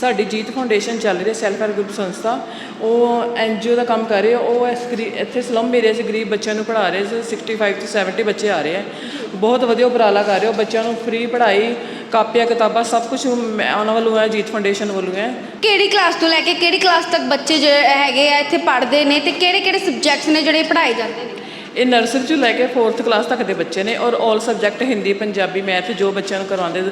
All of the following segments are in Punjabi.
ਸਾਡੀ ਜੀਤ ਫਾਊਂਡੇਸ਼ਨ ਚੱਲ ਰਹੀ ਹੈ ਸੈਲਫ ਹੈਲਪ ਗਰੁੱਪ ਸੰਸਥਾ। ਉਹ ਐਨਜੀਓ ਦਾ ਕੰਮ ਕਰ ਰਹੀ ਹੈ ਉਹ ਇਸ ਗਰੀ ਇੱਥੇ ਸਲਮ ਏਰੀਆ 'ਚ ਗਰੀਬ ਬੱਚਿਆਂ ਨੂੰ ਪੜ੍ਹਾ ਰਹੇ ਸੀ 65 ਤੋਂ 70 ਬੱਚੇ ਆ ਰਹੇ ਹੈ। ਬਹੁਤ ਵਧੀਆ ਉਪਰਾਲਾ ਕਰ ਰਹੇ ਹੋ ਬੱਚਿਆਂ ਨੂੰ ਫ੍ਰੀ ਪੜ੍ਹਾਈ ਕਾਪੀਆਂ ਕਿਤਾਬਾਂ ਸਭ ਕੁਝ ਉਹਨਾਂ ਵੱਲੋਂ ਹੈ ਜੀਤ ਫਾਊਂਡੇਸ਼ਨ ਵੱਲੋਂ ਹੈ। ਕਿਹੜੀ ਕਲਾਸ ਤੋਂ ਲੈ ਕੇ ਕਿਹੜੀ ਕਲਾਸ ਤੱਕ ਬੱਚੇ ਜਿਹੜੇ ਹੈਗੇ ਆ ਇੱਥੇ ਪੜ੍ਹਦੇ ਨੇ ਤੇ ਕਿਹੜੇ ਕਿਹੜੇ ਸਬਜੈਕਟਸ ਨੇ ਜਿਹੜੇ ਪੜ੍ਹਾਏ ਜਾਂਦੇ ਨੇ? ਇਹ ਨਰਸਰੀ ਤੋਂ ਲੈ ਕੇ 4th ਕਲਾਸ ਤੱਕ ਦੇ ਬੱਚੇ ਨੇ ਔਰ 올 ਸਬਜੈਕਟ ਹਿੰਦੀ ਪੰਜਾਬੀ ਮੈਥ ਜੋ ਬੱਚਿਆਂ ਨੂੰ ਕਰਵਾਉਂਦੇ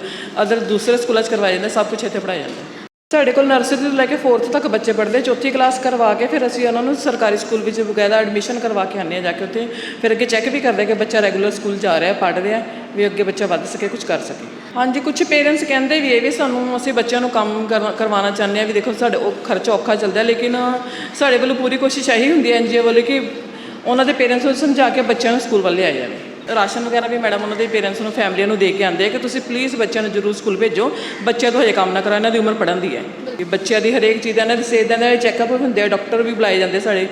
ਅਦਰ ਦੂਸਰੇ ਸਕੂਲਾਂ 'ਚ ਕਰਵਾਏ ਜਾਂਦੇ ਸਭ ਕੁਝ ਇੱਥੇ ਪੜ੍ਹਾਇਆ ਜਾਂਦਾ। ਸਾਡੇ ਕੋਲ ਨਰਸਰੀ ਤੋਂ ਲੈ ਕੇ 4th ਤੱਕ ਬੱਚੇ ਪੜ੍ਹਦੇ, ਚੌਥੀ ਕਲਾਸ ਕਰਵਾ ਕੇ ਫਿਰ ਅਸੀਂ ਉਹਨਾਂ ਨੂੰ ਸਰਕਾਰੀ ਸਕੂਲ ਵਿੱਚ ਬਕਾਇਦਾ ਐਡਮਿਸ਼ਨ ਕਰਵਾ ਕੇ ਆਉਂਦੇ ਹਾਂ ਜਾ ਕੇ ਉੱਥੇ। ਫਿਰ ਅੱਗੇ ਚੈੱਕ ਵੀ ਕਰਦੇ ਕਿ ਬੱਚਾ ਰੈਗੂਲਰ ਸਕੂਲ ਜਾ ਰਿਹਾ, ਪੜ੍ਹ ਰਿਹਾ, ਵੀ ਅੱਗੇ ਬੱਚਾ ਵੱਧ ਸਕੇ ਕੁਝ ਕਰ ਸਕੇ। ਹਾਂਜੀ ਕੁਝ ਪੇਰੈਂਟਸ ਕਹਿੰਦੇ ਵੀ ਇਹ ਵੀ ਸਾਨੂੰ ਅਸੀਂ ਬੱਚਿਆਂ ਨੂੰ ਕੰਮ ਕਰਵਾ- ਕਰਵਾਉਣਾ ਚਾਹੁੰਦੇ ਹਾਂ ਵੀ ਦੇਖੋ ਸਾਡੇ ਉਹ ਖਰਚਾ ਔਖਾ ਚੱਲਦਾ ਲੇਕਿਨ ਸਾਡੇ ਵੱਲੋਂ ਪੂਰੀ ਕੋਸ਼ਿਸ਼ ਇਹੀ ਹੁੰਦੀ ਹੈ ਐਨਜੀਓ ਵੱਲੋਂ ਕਿ ਉਹਨਾਂ ਦੇ ਪੇਰੈਂਟਸ ਨੂੰ ਸਮਝਾ ਕੇ ਬੱਚਿਆਂ ਨੂੰ ਸਕੂਲ ਵੱਲ ਲਿਆਇਆ ਜਾਵੇ। ਰਾਸ਼ਨ ਵਗੈਰਾ ਵੀ ਮੈਡਮ ਉਹਨਾਂ ਦੇ ਪੇਰੈਂਟਸ ਨੂੰ ਫੈਮਲੀਆਂ ਨੂੰ ਦੇ ਕੇ ਆਉਂਦੇ ਆ ਕਿ ਤੁਸੀਂ ਪਲੀਜ਼ ਬੱਚਿਆਂ ਨੂੰ ਜ਼ਰੂਰ ਸਕੂਲ ਭੇਜੋ। ਬੱਚਿਆਂ ਤੋਂ ਹਜੇ ਕੰਮ ਨਾ ਕਰਾਓ ਇਹਨਾਂ ਦੀ ਉਮਰ ਪੜਨ ਦੀ ਹੈ। ਬੱਚਿਆਂ ਦੀ ਹਰੇਕ ਚੀਜ਼ ਦਾ ਇਹਨਾਂ ਦੀ ਸਿਹਤ ਦੇ ਚੈੱਕਅਪ ਹੁੰਦੇ ਆ ਡਾਕਟਰ ਵੀ ਬੁਲਾਏ ਜਾਂਦੇ ਸਾਡੇ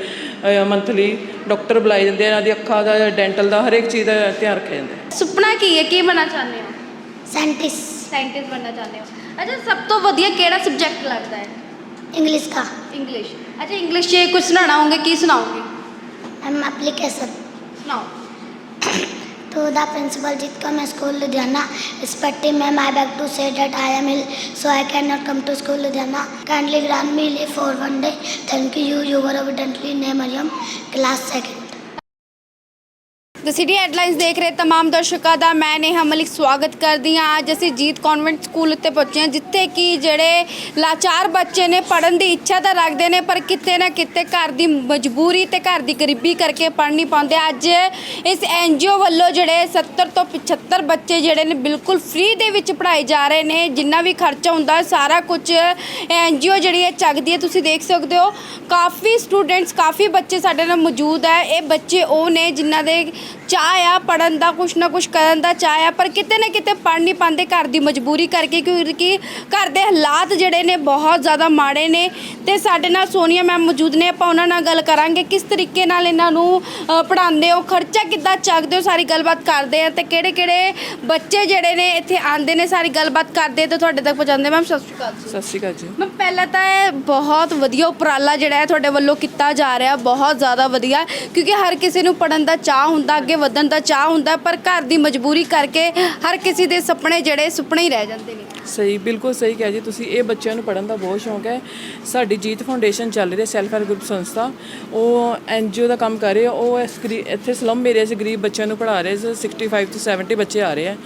ਮੰਥਲੀ ਡਾਕਟਰ ਬੁਲਾਏ ਜਾਂਦੇ ਆ ਇਹਨਾਂ ਦੀ ਅੱਖਾਂ ਦਾ ਡੈਂਟਲ ਦਾ ਹਰੇਕ ਚੀਜ਼ ਦਾ ਧਿਆਨ ਰੱਖਿਆ ਜਾਂਦਾ। ਸੁਪਨਾ ਕੀ ਹੈ? ਕੀ ਬਣਨਾ ਚਾਹੁੰਦੇ ਹੋ? ਸਾਇੰਟਿਸਟ ਸਾਇੰਟਿਸਟ ਬਣਨਾ ਚਾਹੁੰਦੇ ਹੋ। ਅੱਛਾ ਸਭ ਤੋਂ ਵਧੀਆ ਕਿਹੜਾ ਸਬਜੈਕਟ ਲੱਗਦਾ ਹੈ? ਇੰਗਲਿਸ਼ ਦਾ। ਇੰਗਲਿਸ਼ ਅੱਛਾ ਇੰਗਲਿਸ਼ 'ਚ ਕੁਝ ਸੁਣਾਉਣਾ ਹੋਵੇ ਕੀ ਸੁਣਾਓਗੇ? ਐਮ ਐਪਲੀਕੇਸ਼ਨ ਸੁਣਾਓ। To the principal Jitkam School Ludhiana, respecting ma'am, I beg to say that I am ill, so I cannot come to school Ludhiana. Kindly grant me leave for one day. Thank you. You were evidently name Mariam, class second. The city headlines ਦੇਖ ਰਹੇ तमाम ਦਰਸ਼ਕਾਂ ਦਾ ਮੈਂ ਨੇਹਾ ਮਲਿਕ ਸਵਾਗਤ ਕਰਦੀ ਹਾਂ ਅੱਜ ਅਸੀਂ ਜੀਤ ਕਨਵੈਂਟ ਸਕੂਲ ਉੱਤੇ ਪਹੁੰਚੇ ਹਾਂ ਜਿੱਥੇ ਕਿ ਜਿਹੜੇ ਲਾਚਾਰ ਬੱਚੇ ਨੇ ਪੜਨ ਦੀ ਇੱਛਾ ਤਾਂ ਰੱਖਦੇ ਨੇ ਪਰ ਕਿਤੇ ਨਾ ਕਿਤੇ ਘਰ ਦੀ ਮਜਬੂਰੀ ਤੇ ਘਰ ਦੀ ਗਰੀਬੀ ਕਰਕੇ ਪੜ ਨਹੀਂ ਪਾਉਂਦੇ ਅੱਜ ਇਸ ਐਨਜੀਓ ਵੱਲੋਂ ਜਿਹੜੇ 70 ਤੋਂ 75 ਬੱਚੇ ਜਿਹੜੇ ਨੇ ਬਿਲਕੁਲ ਫ੍ਰੀ ਦੇ ਵਿੱਚ ਪੜਾਏ ਜਾ ਰਹੇ ਨੇ ਜਿੰਨਾ ਵੀ ਖਰਚਾ ਹੁੰਦਾ ਸਾਰਾ ਕੁਝ ਐਨਜੀਓ ਜਿਹੜੀ ਹੈ ਚੱਕਦੀ ਹੈ ਤੁਸੀਂ ਦੇਖ ਸਕਦੇ ਹੋ ਕਾਫੀ ਸਟੂਡੈਂਟਸ ਕਾਫੀ ਬੱਚੇ ਸਾਡੇ ਨਾਲ ਮੌਜੂਦ ਹੈ ਇਹ ਬੱਚੇ ਉਹ ਨੇ ਜਿਨ੍ਹਾਂ ਦੇ ਚਾਹ ਆ ਪੜਨ ਦਾ ਕੁਛ ਨਾ ਕੁਛ ਕਰਨ ਦਾ ਚਾਹ ਆ ਪਰ ਕਿਤੇ ਨਾ ਕਿਤੇ ਪੜ ਨਹੀਂ ਪਾਉਂਦੇ ਘਰ ਦੀ ਮਜਬੂਰੀ ਕਰਕੇ ਕਿਉਂਕਿ ਘਰ ਦੇ ਹਾਲਾਤ ਜਿਹੜੇ ਨੇ ਬਹੁਤ ਜ਼ਿਆਦਾ ਮਾੜੇ ਨੇ ਤੇ ਸਾਡੇ ਨਾਲ ਸੋਨੀਆ ਮੈਮ ਮੌਜੂਦ ਨੇ ਆਪਾਂ ਉਹਨਾਂ ਨਾਲ ਗੱਲ ਕਰਾਂਗੇ ਕਿਸ ਤਰੀਕੇ ਨਾਲ ਇਹਨਾਂ ਨੂੰ ਪੜਾਉਂਦੇ ਹੋ ਖਰਚਾ ਕਿੱਦਾਂ ਚੱਕਦੇ ਹੋ ਸਾਰੀ ਗੱਲਬਾਤ ਕਰਦੇ ਆ ਤੇ ਕਿਹੜੇ ਕਿਹੜੇ ਬੱਚੇ ਜਿਹੜੇ ਨੇ ਇੱਥੇ ਆਉਂਦੇ ਨੇ ਸਾਰੀ ਗੱਲਬਾਤ ਕਰਦੇ ਤੇ ਤੁਹਾਡੇ ਤੱਕ ਪਹੁੰਚਾਉਂਦੇ ਮੈਮ ਸਤਿ ਸ਼੍ਰੀ ਅਕਾਲ ਜੀ। ਸਤਿ ਸ਼੍ਰੀ ਅਕਾਲ ਜੀ। ਮੈਂ ਪਹਿਲਾਂ ਤਾਂ ਇਹ ਬਹੁਤ ਵਧੀਆ ਉਪਰਾਲਾ ਜਿਹੜਾ ਹੈ ਤੁਹਾਡੇ ਵੱਲੋਂ ਕੀਤਾ ਜਾ ਰਿਹਾ ਬਹੁਤ ਜ਼ਿਆਦਾ ਵਧੀਆ ਕਿਉਂਕਿ ਹਰ ਕਿਸੇ ਨੂੰ ਪੜਨ ਦਾ ਚਾਹ ਹੁੰਦਾ ਅੱਗੇ ਵਧਣ ਦਾ ਚਾਹ ਹੁੰਦਾ, ਪਰ ਘਰ ਦੀ ਮਜਬੂਰੀ ਕਰਕੇ ਹਰ ਕਿਸੇ ਦੇ ਸੁਪਨੇ ਜਿਹੜੇ ਸੁਪਨੇ ਹੀ ਰਹਿ ਜਾਂਦੇ ਨੇ। ਸਹੀ, ਬਿਲਕੁਲ ਸਹੀ ਕਿਹਾ ਜੀ ਤੁਸੀਂ। ਇਹ ਬੱਚਿਆਂ ਨੂੰ ਪੜ੍ਹਨ ਦਾ ਬਹੁਤ ਸ਼ੌਂਕ ਹੈ। ਸਾਡੀ ਜੀਤ ਫਾਊਂਡੇਸ਼ਨ ਚੱਲ ਰਹੀ ਹੈ, ਸੈਲਫ ਹੈਲਪ ਗਰੁੱਪ ਸੰਸਥਾ। ਉਹ ਐਨਜੀਓ ਦਾ ਕੰਮ ਕਰ ਰਹੀ ਹੈ ਉਹ ਇਸ ਗਰੀ, ਇੱਥੇ ਸਲਮ ਏਰੀਆ 'ਚ ਗਰੀਬ ਬੱਚਿਆਂ ਨੂੰ ਪੜ੍ਹਾ ਰਹੇ ਸੀ। 65 ਤੋਂ 70 ਬੱਚੇ ਆ ਰਹੇ ਹੈ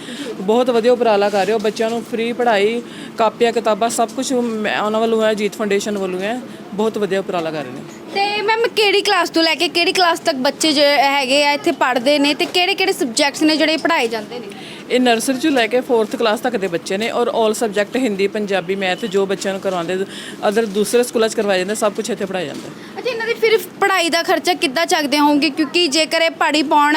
ਬਹੁਤ ਵਧੀਆ ਉਪਰਾਲਾ ਕਰ ਰਹੇ ਹੋ ਬੱਚਿਆਂ ਨੂੰ ਫ੍ਰੀ ਪੜ੍ਹਾਈ, ਕਾਪੀਆਂ, ਕਿਤਾਬਾਂ ਸਭ ਕੁਝ ਉਹਨਾਂ ਵੱਲੋਂ ਹੈ, ਜੀਤ ਫਾਊਂਡੇਸ਼ਨ ਵੱਲੋਂ ਹੈ। ਬਹੁਤ ਵਧੀਆ ਉਪਰਾਲਾ ਕਰ ਰਹੇ ਨੇ ਤੇ ਮੈਮ, ਕਿਹੜੀ ਕਲਾਸ ਤੋਂ ਲੈ ਕੇ ਕਿਹੜੀ ਕਲਾਸ ਤੱਕ ਬੱਚੇ ਜੋ ਹੈਗੇ ਆ, ਇੱਥੇ ਪੜ੍ਹਦੇ ਨੇ ਤੇ ਕਿਹੜੇ ਕਿਹੜੇ ਸਬਜੈਕਟਸ ਨੇ ਜਿਹੜੇ ਪੜ੍ਹਾਏ ਜਾਂਦੇ ਨੇ? ਇਹ ਨਰਸਰੀ ਤੋਂ ਲੈ ਕੇ 4th ਕਲਾਸ ਤੱਕ ਦੇ ਬੱਚੇ ਨੇ ਔਰ 올 ਸਬਜੈਕਟ ਹਿੰਦੀ, ਪੰਜਾਬੀ ਮੈਥ ਜੋ ਬੱਚਿਆਂ ਨੂੰ ਕਰਵਾਉਂਦੇ ਅਦਰ ਦੂਸਰੇ ਸਕੂਲਾਂ 'ਚ ਕਰਵਾਏ ਜਾਂਦੇ, ਸਭ ਕੁਝ ਇੱਥੇ ਪੜ੍ਹਾਇਆ ਜਾਂਦਾ ਅੱਛਾ, ਇਹਨਾਂ ਦੀ ਫਿਰ ਪੜ੍ਹਾਈ ਦਾ ਖਰਚਾ ਕਿੱਦਾਂ ਚੱਕਦੇ ਹੋਵੋਗੇ? ਕਿਉਂਕਿ ਜੇਕਰ ਇਹ ਪੜ੍ਹੀ ਪਾਉਣ,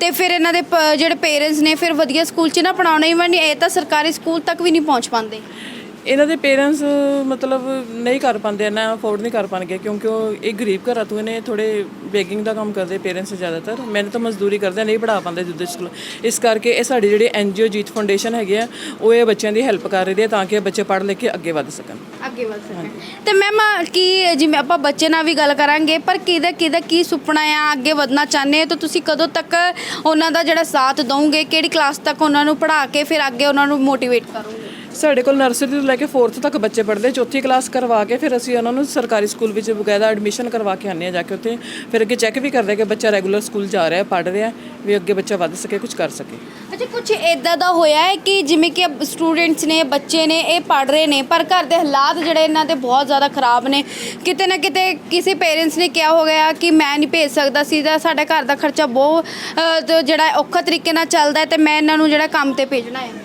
ਤੇ ਫਿਰ ਇਹਨਾਂ ਦੇ ਪ- ਜਿਹੜੇ ਪੇਰੈਂਟਸ ਨੇ, ਫਿਰ ਵਧੀਆ ਸਕੂਲ 'ਚ ਨਾ ਪੜਾਉਣਾ ਹੀ ਨਹੀਂ ਇਹ ਤਾਂ ਸਰਕਾਰੀ ਸਕੂਲ ਤੱਕ ਵੀ ਨਹੀਂ ਪਹੁੰਚ ਪਾਉਂਦੇ। ਇਹਨਾਂ ਦੇ ਪੇਰੈਂਟਸ ਮਤਲਬ ਨਹੀਂ ਕਰ ਪਾਉਂਦੇ ਨਾ ਅਫੋਰਡ ਨਹੀਂ ਕਰ ਪਾਣਗੇ ਕਿਉਂਕਿ ਉਹ ਇਹ ਗਰੀਬ ਘਰਾਂ ਤੋਂ ਨੇ ਥੋੜੇ ਬੇਗਿੰਗ ਦਾ ਕੰਮ ਕਰਦੇ ਪੇਰੈਂਟਸ ਜ਼ਿਆਦਾਤਰ। ਮੈਨੂੰ ਤਾਂ ਮਜ਼ਦੂਰੀ ਕਰਦੇ ਨਹੀਂ ਪੜਾ ਪਾਉਂਦੇ ਦੂਜੇ ਸਕੂਲ ਇਸ ਕਰਕੇ ਇਹ ਸਾਡੀ ਜਿਹੜੀ ਐਨਜੀਓ ਜੀਤ ਫਾਊਂਡੇਸ਼ਨ ਹੈਗੀ ਆ ਉਹ ਇਹ ਬੱਚਿਆਂ ਦੀ ਹੈਲਪ ਕਰ ਰਹੀ ਹੈ ਤਾਂ ਕਿ ਇਹ ਬੱਚੇ ਪੜ੍ਹ ਲਿਖ ਕੇ ਅੱਗੇ ਵੱਧ ਸਕਣ। ਅੱਗੇ ਵਧ ਸਕਣ। ਤੇ ਮੈਮ ਕੀ ਜਿਵੇਂ ਆਪਾਂ ਬੱਚੇ ਨਾਲ ਵੀ ਗੱਲ ਕਰਾਂਗੇ ਪਰ ਕਿਹਦਾ ਕਿਹਦਾ ਕੀ ਸੁਪਨਾ ਆ ਅੱਗੇ ਵਧਣਾ ਚਾਹੁੰਦੇ ਹੋ? ਤਾਂ ਤੁਸੀਂ ਕਦੋਂ ਤੱਕ ਉਹਨਾਂ ਦਾ ਜਿਹੜਾ ਸਾਥ ਦਵੋਗੇ? ਕਿਹੜੀ ਕਲਾਸ ਤੱਕ ਉਹਨਾਂ ਨੂੰ ਪੜ੍ਹਾ ਕੇ ਫਿਰ ਅੱਗੇ ਉਹਨਾਂ ਨੂੰ ਮੋਟੀਵੇਟ ਕਰੋਗੇ? ਸਾਡੇ ਕੋਲ ਨਰਸਰੀ ਤੋਂ ਲੈ ਕੇ 4th ਤੱਕ ਬੱਚੇ ਪੜ੍ਹਦੇ ਚੌਥੀ ਕਲਾਸ ਕਰਵਾ ਕੇ ਫਿਰ ਅਸੀਂ ਉਹਨਾਂ ਨੂੰ ਸਰਕਾਰੀ ਸਕੂਲ ਵਿੱਚ ਬਕਾਇਦਾ ਐਡਮਿਸ਼ਨ ਕਰਵਾ ਕੇ ਆਉਂਦੇ ਹਾਂ ਜਾ ਕੇ ਉੱਥੇ। ਫਿਰ ਅੱਗੇ ਚੈੱਕ ਵੀ ਕਰਦੇ ਕਿ ਬੱਚਾ ਰੈਗੂਲਰ ਸਕੂਲ ਜਾ ਰਿਹਾ ਪੜ੍ਹ ਰਿਹਾ ਵੀ ਅੱਗੇ ਬੱਚਾ ਵੱਧ ਸਕੇ ਕੁਝ ਕਰ ਸਕੇ। ਅੱਛਾ ਕੁਝ ਇਦਾਂ ਦਾ ਹੋਇਆ ਹੈ ਕਿ ਜਿਵੇਂ ਕਿ ਸਟੂਡੈਂਟਸ ਨੇ ਬੱਚੇ ਨੇ ਇਹ ਪੜ੍ਹ ਰਹੇ ਨੇ ਪਰ ਘਰ ਦੇ ਹਾਲਾਤ ਜਿਹੜੇ ਇਹਨਾਂ ਦੇ ਬਹੁਤ ਜ਼ਿਆਦਾ ਖਰਾਬ ਨੇ। ਕਿਤੇ ਨਾ ਕਿਤੇ ਕਿਸੇ ਪੇਰੈਂਟਸ ਨੇ ਕਿਹਾ ਹੋ ਗਿਆ ਕਿ ਮੈਂ ਨਹੀਂ ਭੇਜ ਸਕਦਾ ਸੀ ਜਾਂ ਸਾਡਾ ਘਰ ਦਾ ਖਰਚਾ ਬਹੁਤ ਅ, ਜਿਹੜਾ ਔਖਾ ਤਰੀਕੇ ਨਾਲ ਚੱਲਦਾ ਹੈ ਤੇ ਮੈਂ ਇਹਨਾਂ ਨੂੰ ਜਿਹੜਾ ਕੰਮ ਤੇ ਭੇਜਣਾ ਹੈ।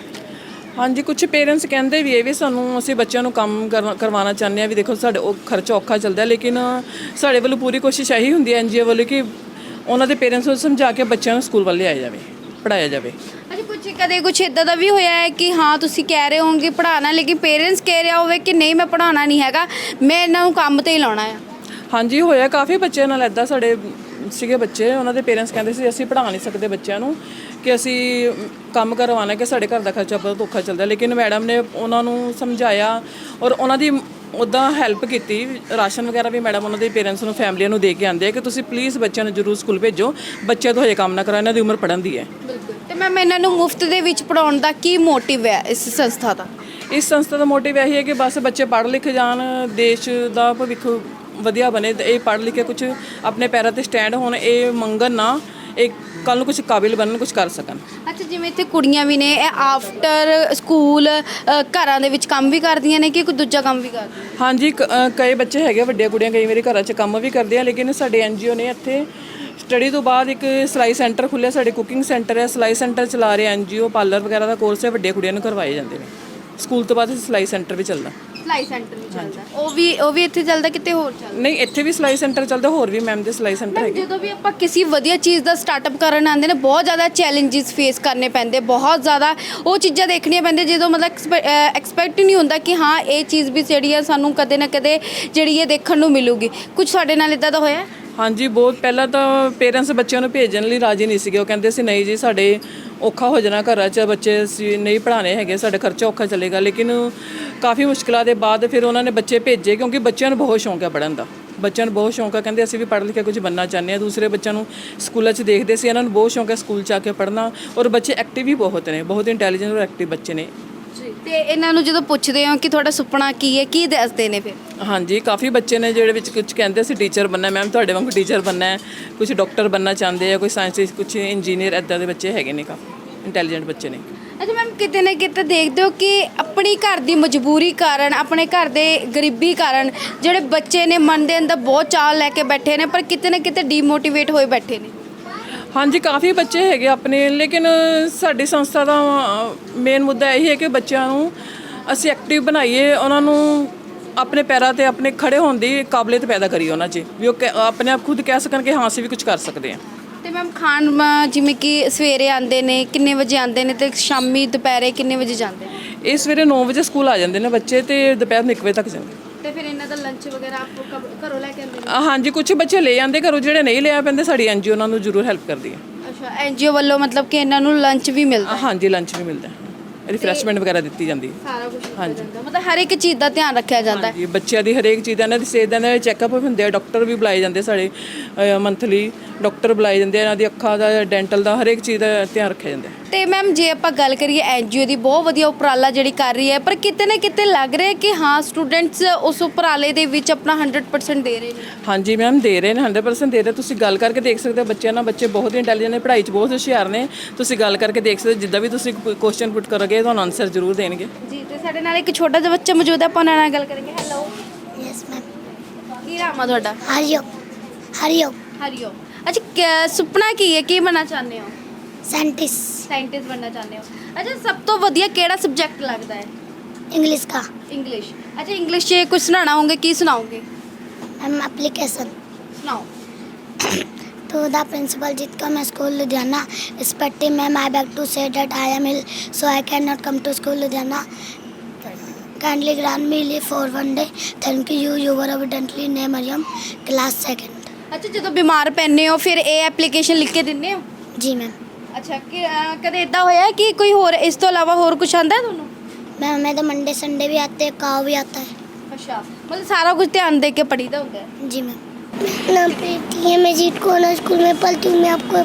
ਹਾਂਜੀ ਕੁਝ ਪੇਰੈਂਟਸ ਕਹਿੰਦੇ ਵੀ ਇਹ ਵੀ ਸਾਨੂੰ ਅਸੀਂ ਬੱਚਿਆਂ ਨੂੰ ਕੰਮ ਕਰਵਾ- ਕਰਵਾਉਣਾ ਚਾਹੁੰਦੇ ਆ ਵੀ ਦੇਖੋ ਸਾਡੇ ਉਹ ਖਰਚਾ ਔਖਾ ਚੱਲਦਾ ਲੇਕਿਨ ਸਾਡੇ ਵੱਲੋਂ ਪੂਰੀ ਕੋਸ਼ਿਸ਼ ਇਹੀ ਹੁੰਦੀ ਹੈ ਐਨਜੀਓ ਵੱਲੋਂ ਕਿ ਉਹਨਾਂ ਦੇ ਪੇਰੈਂਟਸ ਨੂੰ ਸਮਝਾ ਕੇ ਬੱਚਿਆਂ ਨੂੰ ਸਕੂਲ ਵੱਲ ਲਿਆਇਆ ਜਾਵੇ ਪੜਾਇਆ ਜਾਵੇ। ਅੱਛਾ ਕੁਝ ਕਦੇ ਕੁਝ ਇਦਾਂ ਦਾ ਵੀ ਹੋਇਆ ਹੈ ਕਿ ਹਾਂ ਤੁਸੀਂ ਕਹਿ ਰਹੇ ਹੋਗੇ ਪੜਾਉਣਾ ਲੇਕਿਨ ਪੇਰੈਂਟਸ ਕਹਿ ਰਿਹਾ ਹੋਵੇ ਕਿ ਨਹੀਂ ਮੈਂ ਪੜਾਉਣਾ ਨਹੀਂ ਹੈਗਾ ਮੈਂ ਇਹਨਾਂ ਨੂੰ ਕੰਮ ਤੇ ਹੀ ਲਾਉਣਾ ਹੈ। ਹਾਂਜੀ ਹੋਇਆ ਕਾਫੀ ਬੱਚਿਆਂ ਨਾਲ ਐਦਾਂ ਸਾਡੇ ਸੀਗੇ ਬੱਚੇ ਉਹਨਾਂ ਦੇ ਪੇਰੈਂਟਸ ਕਹਿੰਦੇ ਸੀ ਅਸੀਂ ਪੜ੍ਹਾ ਨਹੀਂ ਸਕਦੇ ਬੱਚਿਆਂ ਨੂੰ। ਕਿ ਅਸੀਂ ਕੰਮ ਕਰਵਾਉਣਾ ਕਿ ਸਾਡੇ ਘਰ ਦਾ ਖਰਚਾ ਬਹੁਤ ਔਖਾ ਚੱਲਦਾ ਲੇਕਿਨ ਮੈਡਮ ਨੇ ਉਹਨਾਂ ਨੂੰ ਸਮਝਾਇਆ ਔਰ ਉਹਨਾਂ ਦੀ ਉੱਦਾਂ ਹੈਲਪ ਕੀਤੀ। ਰਾਸ਼ਨ ਵਗੈਰਾ ਵੀ ਮੈਡਮ ਉਹਨਾਂ ਦੇ ਪੇਰੈਂਟਸ ਨੂੰ ਫੈਮਲੀਆਂ ਨੂੰ ਦੇ ਕੇ ਆਉਂਦੇ ਆ ਕਿ ਤੁਸੀਂ ਪਲੀਜ਼ ਬੱਚਿਆਂ ਨੂੰ ਜ਼ਰੂਰ ਸਕੂਲ ਭੇਜੋ। ਬੱਚਿਆਂ ਤੋਂ ਹਜੇ ਕੰਮ ਨਾ ਕਰਾਓ ਇਹਨਾਂ ਦੀ ਉਮਰ ਪੜ੍ਹਨ ਦੀ ਹੈ। ਤੇ ਮੈਮ ਇਹਨਾਂ ਨੂੰ ਮੁਫਤ ਦੇ ਵਿੱਚ ਪੜਾਉਣ ਦਾ ਕੀ ਮੋਟਿਵ ਹੈ ਇਸ ਸੰਸਥਾ ਦਾ? ਇਸ ਸੰਸਥਾ ਦਾ ਮੋਟਿਵ ਇਹੀ ਹੈ ਕਿ ਬਸ ਬੱਚੇ ਪੜ੍ਹ ਲਿਖ ਜਾਣ ਦੇਸ਼ ਦਾ ਭਵਿੱਖ ਵਧੀਆ ਬਣੇ ਤੇ ਇਹ ਪੜ੍ਹ ਲਿਖ ਕੇ ਕੁਝ ਆਪਣੇ ਪੈਰਾਂ ਤੇ ਸਟੈਂਡ ਹੋਣ ਇਹ ਮੰਗਣ ਨਾ ਇਹ ਕੱਲ ਨੂੰ ਕੁਝ ਕਾਬਿਲ ਬਣਨ ਕੁਝ ਕਰ ਸਕਣ। ਅੱਛਾ ਜਿਵੇਂ ਇੱਥੇ ਕੁੜੀਆਂ ਵੀ ਨੇ ਇਹ ਆਫਟਰ ਸਕੂਲ ਘਰਾਂ ਦੇ ਵਿੱਚ ਕੰਮ ਵੀ ਕਰਦੀਆਂ ਨੇ ਕਿ ਕੋਈ ਦੂਜਾ ਕੰਮ ਵੀ ਕਰਦੀਆਂ ਹਾਂਜੀ ਕ- ਅ, ਕਈ ਬੱਚੇ ਹੈਗੇ ਵੱਡੀਆਂ ਕੁੜੀਆਂ ਕਈ ਵਾਰੀ ਘਰਾਂ 'ਚ ਕੰਮ ਵੀ ਕਰਦੇ ਆ ਲੇਕਿਨ ਸਾਡੇ ਐਨਜੀਓ ਨੇ ਇੱਥੇ ਸਟੱਡੀ ਤੋਂ ਬਾਅਦ ਇੱਕ ਸਿਲਾਈ ਸੈਂਟਰ ਖੁੱਲਿਆ ਸਾਡੇ ਕੁਕਿੰਗ ਸੈਂਟਰ ਹੈ ਸਿਲਾਈ ਸੈਂਟਰ ਚਲਾ ਰਹੇ ਐਨਜੀਓ ਪਾਰਲਰ ਵਗੈਰਾ ਦਾ ਕੋਰਸ ਹੈ ਵੱਡੀਆਂ ਕੁੜੀਆਂ ਨੂੰ ਕਰਵਾਏ ਜਾਂਦੇ ਨੇ। ਸਕੂਲ ਤੋਂ ਬਾਅਦ ਸਿਲਾਈ ਸੈਂਟਰ ਵੀ ਚੱਲਦਾ ਸਿਲਾਈ ਸੈਂਟਰ ਵੀ ਚੱਲਦਾ। ਉਹ ਵੀ ਉਹ ਵੀ ਇੱਥੇ ਚੱਲਦਾ ਕਿਤੇ ਹੋਰ ਚੱਲਦਾ? ਨਹੀਂ ਇੱਥੇ ਵੀ ਸਿਲਾਈ ਸੈਂਟਰ ਚੱਲਦਾ ਹੋਰ ਵੀ ਮੈਮ ਦੇ ਸਿਲਾਈ ਸੈਂਟਰ ਹੈਗੇ। ਜਦੋਂ ਵੀ ਆਪਾਂ ਕਿਸੇ ਵਧੀਆ ਚੀਜ਼ ਦਾ ਸਟਾਰਟਅਪ ਕਰਨ ਆਉਂਦੇ ਨੇ ਬਹੁਤ ਜ਼ਿਆਦਾ ਚੈਲੰਜਸ ਫੇਸ ਕਰਨੇ ਪੈਂਦੇ ਬਹੁਤ ਜ਼ਿਆਦਾ ਉਹ ਚੀਜ਼ਾਂ ਦੇਖਣੀਆਂ ਪੈਂਦੀਆਂ ਜਦੋਂ ਮਤਲਬ ਐਕਸਪੈਕਟ ਨਹੀਂ ਹੁੰਦਾ ਕਿ ਹਾਂ ਇਹ ਚੀਜ਼ ਵੀ ਜਿਹੜੀ ਆ ਸਾਨੂੰ ਕਦੇ ਨਾ ਕਦੇ ਜਿਹੜੀ ਇਹ ਦੇਖਣ ਨੂੰ ਮਿਲੂਗੀ। ਕੁਝ ਸਾਡੇ ਨਾਲ ਇਦਾਂ ਦਾ ਹੋਇਆ? ਹੈ? ਹਾਂਜੀ, ਬਹੁਤ ਪਹਿਲਾਂ ਤਾਂ ਪੇਰੈਂਟਸ ਬੱਚਿਆਂ ਨੂੰ ਭੇਜਣ ਲਈ ਰਾਜੀ ਨਹੀਂ ਸੀਗੇ। ਉਹ ਕਹਿੰਦੇ ਸੀ, ਨਹੀਂ ਜੀ, ਸਾਡੇ ਔਖਾ ਹੋ ਜਾਣਾ ਘਰਾਂ 'ਚ, ਬੱਚੇ ਅਸੀਂ ਨਹੀਂ ਪੜ੍ਹਾਣੇ ਹੈਗੇ, ਸਾਡਾ ਖਰਚਾ ਔਖਾ ਚੱਲੇਗਾ। ਲੇਕਿਨ ਕਾਫੀ ਮੁਸ਼ਕਲਾਂ ਦੇ ਬਾਅਦ ਫਿਰ ਉਹਨਾਂ ਨੇ ਬੱਚੇ ਭੇਜੇ, ਕਿਉਂਕਿ ਬੱਚਿਆਂ ਨੂੰ ਬਹੁਤ ਸ਼ੌਂਕ ਹੈ ਪੜ੍ਹਨ ਦਾ। ਬੱਚਿਆਂ ਨੂੰ ਬਹੁਤ ਸ਼ੌਂਕ ਆ, ਕਹਿੰਦੇ ਅਸੀਂ ਵੀ ਪੜ੍ਹ ਲਿਖ ਕੇ ਕੁਝ ਬੰਨਾ ਚਾਹੁੰਦੇ ਹਾਂ। ਦੂਸਰੇ ਬੱਚਿਆਂ ਨੂੰ ਸਕੂਲਾਂ 'ਚ ਦੇਖਦੇ ਸੀ, ਇਹਨਾਂ ਨੂੰ ਬਹੁਤ ਸ਼ੌਂਕ ਹੈ ਸਕੂਲ 'ਚ ਆ ਕੇ ਪੜ੍ਹਨਾ। ਔਰ ਬੱਚੇ ਐਕਟਿਵ ਵੀ ਬਹੁਤ ਨੇ, ਬਹੁਤ ਇੰਟੈਲੀਜੈਂਟ ਔਰ ਐਕਟਿਵ ਬੱਚੇ ਨੇ। ਤੇ ਇਹਨਾਂ ਨੂੰ ਜਦੋਂ ਪੁੱਛਦੇ ਹੋ ਕਿ ਤੁਹਾਡਾ ਸੁਪਨਾ ਕੀ ਹੈ ਕੀ ਦੱਸਦੇ ਨੇ ਫਿਰ? ਹਾਂਜੀ ਕਾਫੀ ਬੱਚੇ ਨੇ ਜਿਹੜੇ ਵਿੱਚ ਕੁਝ ਕਹਿੰਦੇ ਸੀ ਟੀਚਰ ਬੰਨਾ ਮੈਮ ਤੁਹਾਡੇ ਵਾਂਗੂ ਟੀਚਰ ਬੰਨਾ ਹੈ ਕੁਝ ਡਾਕਟਰ ਬੰਨਾ ਚਾਹੁੰਦੇ ਆ ਕੋਈ ਸਾਇੰਸ ਕੁਝ ਇੰਜੀਨੀਅਰ ਐਦਾਂ ਦੇ ਬੱਚੇ ਹੈਗੇ ਨੇ ਕਾਫੀ ਇੰਟੈਲੀਜੈਂਟ ਬੱਚੇ ਨੇ। ਅੱਛਾ ਮੈਮ ਕਿਤੇ ਨਾ ਕਿਤੇ ਦੇਖਦੇ ਹੋ ਕਿ ਆਪਣੀ ਘਰ ਦੀ ਮਜਬੂਰੀ ਕਾਰਨ ਆਪਣੇ ਘਰ ਦੇ ਗਰੀਬੀ ਕਾਰਨ ਜਿਹੜੇ ਬੱਚੇ ਨੇ ਮਨ ਦੇ ਅੰਦਰ ਬਹੁਤ ਚਾਲ ਲੈ ਕੇ ਬੈਠੇ ਨੇ ਪਰ ਕਿਤੇ ਨਾ ਕਿਤੇ ਡੀਮੋਟੀਵੇਟ ਹੋਏ ਬੈਠੇ ਨੇ। ਹਾਂਜੀ ਕਾਫੀ ਬੱਚੇ ਹੈਗੇ ਆਪਣੇ ਲੇਕਿਨ ਸਾਡੀ ਸੰਸਥਾ ਦਾ ਮੇਨ ਮੁੱਦਾ ਇਹੀ ਹੈ ਕਿ ਬੱਚਿਆਂ ਨੂੰ ਅਸੀਂ ਐਕਟਿਵ ਬਣਾਈਏ ਉਹਨਾਂ ਨੂੰ ਆਪਣੇ ਪੈਰਾਂ ਤੇ ਆਪਣੇ ਖੜੇ ਹੋਣ ਦੀ ਕਾਬਲੀਅਤ ਪੈਦਾ ਕਰੀਏ ਉਹਨਾਂ 'ਚ ਵੀ ਉਹ ਕਹਿ- ਆਪਣੇ ਆਪ ਖੁਦ ਕਹਿ ਸਕਣ ਕਿ ਹਾਂ ਅਸੀਂ ਵੀ ਕੁਝ ਕਰ ਸਕਦੇ ਹਾਂ। ਤੇ ਮੈਮ ਖਾਣ ਜਿਵੇਂ ਕਿ ਸਵੇਰੇ ਆਉਂਦੇ ਨੇ ਕਿੰਨੇ ਵਜੇ ਆਉਂਦੇ ਨੇ ਤੇ ਸ਼ਾਮੀ ਦੁਪਹਿਰੇ ਕਿੰਨੇ ਵਜੇ ਜਾਂਦੇ ਨੇ? ਇਹ ਸਵੇਰੇ 9 ਵਜੇ ਸਕੂਲ ਆ ਜਾਂਦੇ ਨੇ ਬੱਚੇ ਤੇ ਦੁਪਹਿਰ ਨੂੰ 1 ਵਜੇ ਤੱਕ ਜਾਂਦੇ। ਤੇ ਫਿਰ ਇਹਨਾਂ ਦਾ ਲੰਚ ਵਗੈਰਾ ਆਪ ਕਬ- ਘਰੋਂ ਲੈ ਕੇ ਆਉਂਦੇ ਨੇ? ਆ, ਹਾਂਜੀ ਕੁਝ ਬੱਚੇ ਲੈ ਜਾਂਦੇ ਘਰੋਂ ਜਿਹੜੇ ਨਹੀਂ ਲਿਆ ਪੈਂਦੇ ਸਾਡੀ ਐਨਜੀਓ ਉਹਨਾਂ ਨੂੰ ਜ਼ਰੂਰ ਹੈਲਪ ਕਰਦੀ ਹੈ। ਅੱਛਾ ਐਨਜੀਓ ਵੱਲੋਂ ਮਤਲਬ ਕਿ ਇਹਨਾਂ ਨੂੰ ਲੰਚ ਵੀ ਮਿਲਦਾ ਆ, ਹਾਂਜੀ ਲੰਚ ਵੀ ਮਿਲਦਾ ਰਿਫਰੈਸ਼ਮੈਂਟ ਵਗੈਰਾ ਦਿੱਤੀ ਜਾਂਦੀ ਹੈ। ਸਾਰਾ ਕੁਝ ਜਾਂਦਾ। ਮਤਲਬ ਹਰ ਇੱਕ ਚੀਜ਼ ਦਾ ਧਿਆਨ ਰੱਖਿਆ ਜਾਂਦਾ ਹੈ? ਹਾਂਜੀ ਬੱਚਿਆਂ ਦੀ ਹਰੇਕ ਚੀਜ਼ ਦਾ ਇਹਨਾਂ ਦੀ ਸਿਹਤ ਦਾ ਇਹਨਾਂ ਦੇ ਚੈੱਕਅਪ ਹੁੰਦੇ ਆ ਡਾਕਟਰ ਵੀ ਬੁਲਾਏ ਜਾਂਦੇ ਸਾਡੇ ਮੰਥਲੀ ਡਾਕਟਰ ਬੁਲਾਏ ਜਾਂਦੇ ਆ ਇਹਨਾਂ ਦੀ ਅੱਖਾਂ ਦਾ ਡੈਂਟਲ ਦਾ ਹਰੇਕ ਚੀਜ਼ ਦਾ ਧਿਆਨ ਰੱਖਿਆ ਜਾਂਦਾ ਹੈ। ਤੇ ਮੈਮ ਜੇ ਆਪਾਂ ਗੱਲ ਕਰੀਏ ਐਨ ਐਨਜੀਓ ਦੀ ਬਹੁਤ ਵਧੀਆ ਉਪਰਾਲਾ ਜਿਹੜੀ ਕਰ ਰਹੀ ਹੈ ਪਰ ਕਿਤੇ ਨਾ ਕਿਤੇ ਲੱਗ ਰਿਹਾ ਹੈ ਕਿ ਹਾਂ ਸਟੂਡੈਂਟਸ ਉਸ ਉਪਰਾਲੇ ਦੇ ਵਿੱਚ ਆਪਣਾ 100% ਦੇ ਰਹੇ ਨੇ। ਹਾਂਜੀ ਮੈਮ ਦੇ ਰਹੇ ਨੇ 100% ਦੇ ਰਹੇ। ਤੁਸੀਂ ਗੱਲ ਕਰਕੇ ਦੇਖ ਸਕਦੇ ਹੋ ਬੱਚਿਆਂ ਨਾਲ ਬੱਚੇ ਬਹੁਤ ਹੀ ਇੰਟੈਲੀਜੈਂਟ ਨੇ ਪੜ੍ਹਾਈ 'ਚ ਬਹੁਤ ਹੁਸ਼ਿਆਰ ਨੇ। ਤੁਸੀਂ ਗੱਲ ਕਰਕੇ ਦੇਖ ਸਕਦੇ ਹੋ, ਜਿੱਦਾਂ ਵੀ ਤੁਸੀਂ ਕੁਐਸਚਨ ਪੁੱਟ ਕਰੋਗੇ ਤੁਹਾਨੂੰ ਆਨਸਰ ਜ਼ਰੂਰ ਦੇਣਗੇ। ਜੀ ਤੇ ਸਾਡੇ ਨਾਲ ਇੱਕ ਛੋਟਾ ਜਿਹਾ ਬੱਚਾ ਮੌਜੂਦ ਹੈ ਆਪਾਂ ਉਹਨਾਂ ਨਾਲ ਗੱਲ ਕਰਾਂਗੇ। ਹੈਲੋ ਯੈਸ ਮੈਮ ਕੀ ਨਾਮ ਆ ਤੁਹਾਡਾ? ਹਰੀਓ। ਹਰੀਓ। ਹਰੀਓ। ਅੱਛਾ ਸੁਪਨਾ ਕੀ ਹੈ? ਕੀ ਬਣਨਾ ਚਾਹੁੰਦੇ ਹੋ? साइंटिस्ट ਸਾਇੰਟਿਸਟ ਬਣਨਾ ਚਾਹੁੰਦੇ ਹੋ ਅੱਛਾ ਸਭ ਤੋਂ ਵਧੀਆ ਕਿਹੜਾ ਸਬਜੈਕਟ ਲੱਗਦਾ ਹੈ इंग्लिश का ਇੰਗਲਿਸ਼ ਅੱਛਾ ਇੰਗਲਿਸ਼ 'ਚ ਕੁਝ ਸੁਣਾਉਣਾ ਹੋਗੇ ਕੀ ਸੁਣਾਓਗੇ मैम एप्लीकेशन ਸੁਣਾਓ To the principal Jitka मैं school Ludhiana respecting ma'am I beg to say that I am ill so I cannot come to school Ludhiana kindly grant me leave for one day thank you you were evidently name Mariam class second ਅੱਛਾ ਜਦੋਂ ਬਿਮਾਰ ਪੈਂਦੇ ਹੋ ਫਿਰ ਇਹ ਐਪਲੀਕੇਸ਼ਨ ਲਿਖ ਕੇ ਦਿੰਦੇ ਹੋ जी मैम ਅੱਛਾ ਕਿ ਅਹ, ਕਦੇ ਇਦਾਂ ਹੋਇਆ ਕਿ ਕੋਈ ਹੋਰ ਇਸ ਤੋਂ ਇਲਾਵਾ ਹੋਰ ਕੁਝ ਆਂਦਾ ਤੁਹਾਨੂੰ मैम हमें तो मंडे संडे भी आते हैं काव भी आता है ਅੱਛਾ ਮਤਲਬ ਸਾਰਾ ਕੁਝ ਧਿਆਨ ਦੇ ਕੇ ਪੜੀਦਾ ਹੁੰਦਾ ਹੈ जी मैम नाम प्रीति है मैं जीत को स्कूल में पढ़ती हूँ मैं आपको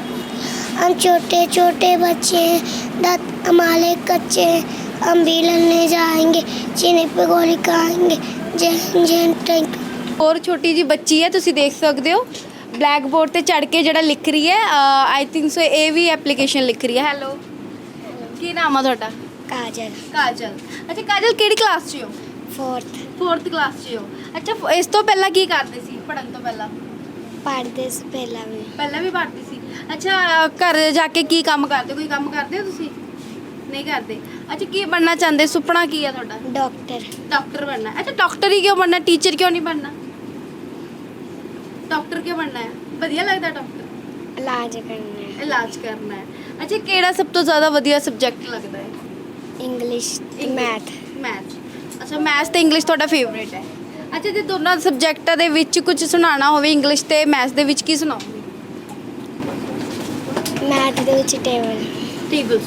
हम छोटे छोटे बच्चे हैं दांत हमारे कच्चे हैं हम भी लड़ने जाएंगे चीनी पे गोली खाएंगे जय हिंद, जय हिंद, थैंक यू ਹੋਰ ਛੋਟੀ ਜੀ ਬੱਚੀ ਹੈ ਤੁਸੀਂ ਦੇਖ ਸਕਦੇ ਹੋ ਬਲੈਕ ਬੋਰਡ ਤੇ ਚੜ ਕੇ ਜਿਹੜਾ ਲਿਖ ਰਹੀ ਹੈ ਆਈ ਥਿੰਕ ਸੋ ਇਹ ਵੀ ਐਪਲੀਕੇਸ਼ਨ ਲਿਖ ਰਹੀ ਹੈ। ਹੈਲੋ ਕੀ ਨਾਮ ਆ ਤੁਹਾਡਾ? ਕਾਜਲ। ਕਾਜਲ। ਅੱਛਾ ਕਾਜਲ ਕਿਹੜੀ ਕਲਾਸ 'ਚ ਹੋ? 4th 4th ਕਲਾਸ 'ਚ ਹੋ। ਅੱਛਾ ਇਸ ਤੋਂ ਪਹਿਲਾਂ ਕੀ ਕਰਦੇ ਸੀ ਪੜਨ ਤੋਂ ਪਹਿਲਾਂ? ਪੜਦੇ ਸੀ ਪਹਿਲਾਂ ਵੀ। ਪਹਿਲਾਂ ਵੀ ਪੜਦੀ ਸੀ। ਅੱਛਾ ਘਰ ਜਾ ਕੇ ਕੀ ਕੰਮ ਕਰਦੇ? ਕੋਈ ਕੰਮ ਕਰਦੇ ਹੋ ਤੁਸੀਂ? ਨਹੀਂ ਕਰਦੇ। ਅੱਛਾ ਕੀ ਬਣਨਾ ਚਾਹੁੰਦੇ? ਸੁਪਨਾ ਕੀ ਹੈ ਤੁਹਾਡਾ? ਡਾਕਟਰ ਡਾਕਟਰ ਬਣਨਾ। ਅੱਛਾ ਡਾਕਟਰ ਹੀ ਕਿਉਂ ਬਣਨਾ? ਟੀਚਰ ਕਿਉਂ ਨਹੀਂ ਬਣਨਾ? ਡਾਕਟਰ ਕਿਉਂ ਬਣਨਾ ਹੈ? ਵਧੀਆ ਲੱਗਦਾ ਡਾਕਟਰ ਇਲਾਜ ਕਰਨਾ ਹੈ। ਇਲਾਜ ਕਰਨਾ ਹੈ। ਅੱਛਾ ਕਿਹੜਾ ਸਭ ਤੋਂ ਜ਼ਿਆਦਾ ਵਧੀਆ ਸਬਜੈਕਟ ਲੱਗਦਾ ਹੈ? ਇੰਗਲਿਸ਼ ਤੇ ਮੈਥ ਮੈਥ ਅੱਛਾ ਮੈਥ ਤੇ ਇੰਗਲਿਸ਼ ਤੁਹਾਡਾ ਫੇਵਰੇਟ ਹੈ। ਅੱਛਾ ਜੇ ਦੋਨਾਂ ਸਬਜੈਕਟਾਂ ਦੇ ਵਿੱਚ ਕੁਝ ਸੁਣਾਉਣਾ ਹੋਵੇ ਇੰਗਲਿਸ਼ ਤੇ ਮੈਥ ਦੇ ਵਿੱਚ ਕੀ ਸੁਣਾਓਗੇ? ਮੈਥ ਦੇ ਵਿੱਚ ਟੇਬਲ ਟੇਬਲ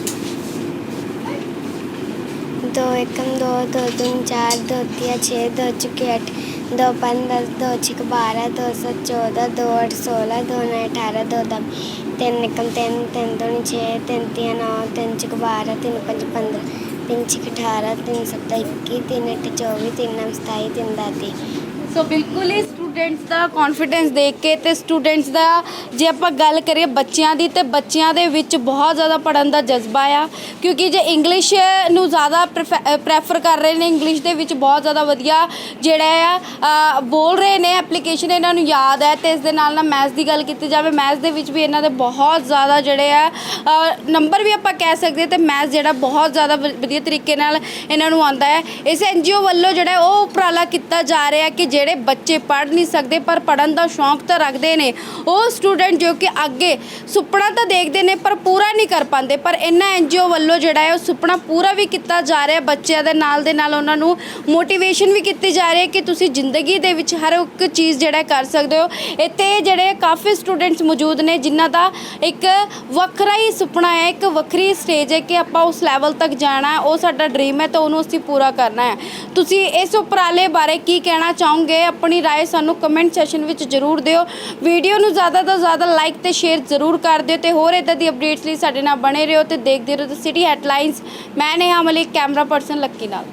ਦੋ ਇੱਕਮ ਦੋ ਦੋ ਤਿੰਨ ਚਾਰ ਦੋ ਤੀਆ ਛੇ ਦੋ ਚੁਕੇ ਅੱਠ। दो पाँच दस दो छिक बारह दो सात चौदह दो आठ सोलह दो नौ अठारह दो दम तीन एकम तीन तीन दूनी छः तीन तीन नौ तीन छिक बारह तीन पंच पंद्रह तीन छिक अठारह तीन सत्ता इक्कीस तीन अठ चौबीस तीन नौ सताईस तीन दाती सो बिल्कुल ही ਸਟੂਡੈਂਟਸ ਦਾ ਕੌਨਫੀਡੈਂਸ ਦੇਖ ਕੇ ਤੇ ਸਟੂਡੈਂਟਸ ਦਾ ਜੇ ਆਪਾਂ ਗੱਲ ਕਰੀਏ ਬੱਚਿਆਂ ਦੀ ਤੇ ਬੱਚਿਆਂ ਦੇ ਵਿੱਚ ਬਹੁਤ ਜ਼ਿਆਦਾ ਪੜਨ ਦਾ ਜਜ਼ਬਾ ਆ। ਕਿਉਂਕਿ ਜੇ ਇੰਗਲਿਸ਼ ਨੂੰ ਜ਼ਿਆਦਾ ਪ੍ਰੈਫਰ ਕਰ ਰਹੇ ਨੇ ਇੰਗਲਿਸ਼ ਦੇ ਵਿੱਚ ਬਹੁਤ ਜ਼ਿਆਦਾ ਵਧੀਆ ਜਿਹੜਾ ਆ ਬੋਲ ਰਹੇ ਨੇ ਐਪਲੀਕੇਸ਼ਨ ਇਹਨਾਂ ਨੂੰ ਯਾਦ ਹੈ ਤੇ ਇਸ ਦੇ ਨਾਲ ਨਾਲ ਮੈਥਸ ਦੀ ਗੱਲ ਕੀਤੀ ਜਾਵੇ ਮੈਥਸ ਦੇ ਵਿੱਚ ਵੀ ਇਹਨਾਂ ਦੇ ਬਹੁਤ ਜ਼ਿਆਦਾ ਜਿਹੜੇ ਆ ਨੰਬਰ ਵੀ ਆਪਾਂ ਕਹਿ ਸਕਦੇ ਤੇ ਮੈਥ ਜਿਹੜਾ ਬਹੁਤ ਜ਼ਿਆਦਾ ਵ- ਵਧੀਆ ਤਰੀਕੇ ਨਾਲ ਇਹਨਾਂ ਨੂੰ ਆਉਂਦਾ ਹੈ। ਇਸ ਐਨਜੀਓ ਵੱਲੋਂ ਜਿਹੜਾ ਉਹ ਉਪਰਾਲਾ ਕੀਤਾ ਜਾ ਰਿਹਾ ਕਿ ਜਿਹੜੇ ਬੱਚੇ ਪੜ੍ਹ ਨਹੀਂ ਸਕਦੇ ਪਰ ਪੜਨ ਦਾ ਸ਼ੌਂਕ ਤਾਂ ਰੱਖਦੇ ਨੇ ਉਹ ਸਟੂਡੈਂਟ ਜੋ ਕਿ ਅੱਗੇ ਸੁਪਨਾ ਤਾਂ ਦੇਖਦੇ ਨੇ ਪਰ ਪੂਰਾ ਨਹੀਂ ਕਰ ਪਾਉਂਦੇ ਪਰ ਇਹਨਾਂ ਐਨਜੀਓ ਵੱਲੋਂ ਜਿਹੜਾ ਹੈ ਉਹ ਸੁਪਨਾ ਪੂਰਾ ਵੀ ਕੀਤਾ ਜਾ ਰਿਹਾ ਬੱਚਿਆਂ ਦੇ ਨਾਲ ਦੇ ਨਾਲ ਉਹਨਾਂ ਨੂੰ ਮੋਟੀਵੇਸ਼ਨ ਵੀ ਕੀਤੀ ਜਾ ਰਹੀ ਹੈ ਕਿ ਤੁਸੀਂ ਜ਼ਿੰਦਗੀ ਦੇ ਵਿੱਚ ਹਰ ਇੱਕ ਚੀਜ਼ ਜਿਹੜਾ ਕਰ ਸਕਦੇ ਹੋ ਇੱਥੇ ਜਿਹੜੇ ਕਾਫੀ ਸਟੂਡੈਂਟਸ ਮੌਜੂਦ ਨੇ ਜਿਨ੍ਹਾਂ ਦਾ ਇੱਕ ਵੱਖਰਾ ਹੀ ਸੁਪਨਾ ਹੈ ਇੱਕ ਵੱਖਰੀ ਸਟੇਜ ਹੈ ਕਿ ਆਪਾਂ ਉਸ ਲੈਵਲ ਤੱਕ ਜਾਣਾ ਹੈ ਉਹ ਸਾਡਾ ਡ੍ਰੀਮ ਹੈ ਤਾਂ ਉਹਨੂੰ ਅਸੀਂ ਪੂਰਾ ਕਰਨਾ ਹੈ ਤੁਸੀਂ ਇਸ ਉਪਰਾਲੇ ਬਾਰੇ ਕੀ ਕਹਿਣਾ ਚਾਹੋਗੇ ਆਪਣੀ رائے ਸਾਨੂੰ ਕਮੈਂਟ ਸੈਸ਼ਨ ਵਿੱਚ ਜ਼ਰੂਰ ਦਿਓ। ਵੀਡੀਓ ਨੂੰ ਜ਼ਿਆਦਾ ਤੋਂ ਜ਼ਿਆਦਾ ਲਾਈਕ ਤੇ ਸ਼ੇਅਰ ਜ਼ਰੂਰ ਕਰ ਦਿਓ ਤੇ ਹੋਰ ਇਦਾਂ ਦੀ ਅਪਡੇਟਸ ਲਈ ਸਾਡੇ ਨਾਲ ਬਣੇ ਰਹੋ ਤੇ ਦੇਖਦੇ ਰਹੋ ਤੇ ਸਿਟੀ ਹੈਡਲਾਈਨਸ ਮੈਂ Neha Malik camera person Lucky ਨਾਲ।